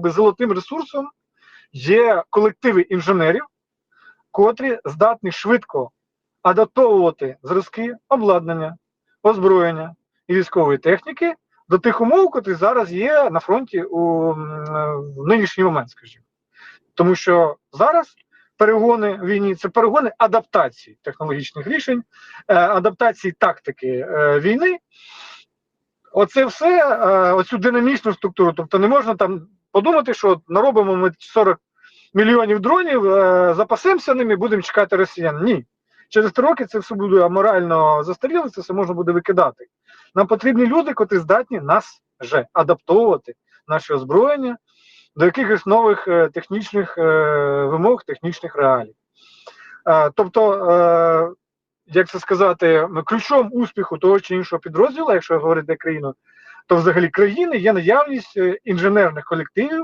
Якби Золотим ресурсом є колективи інженерів, котрі здатні швидко адаптовувати зразки обладнання, озброєння і військової техніки до тих умов, котрі зараз є на фронті у в нинішній момент, скажімо. Тому що зараз перегони війні це перегони адаптації технологічних рішень, е, адаптації тактики е, війни. Оце все, е, оцю динамічну структуру. Тобто не можна там подумати, що наробимо ми 40 мільйонів дронів, е, запасемося ними, будемо чекати росіян. Ні. Через три роки це все буде аморально застаріло, це все можна буде викидати. Нам потрібні люди, котрі здатні нас же адаптовувати, наше озброєння до якихось нових е, технічних е, вимог, технічних реалій. Тобто, як це сказати, ключом успіху того чи іншого підрозділу, якщо говорити країну, то взагалі країни є наявність е, інженерних колективів,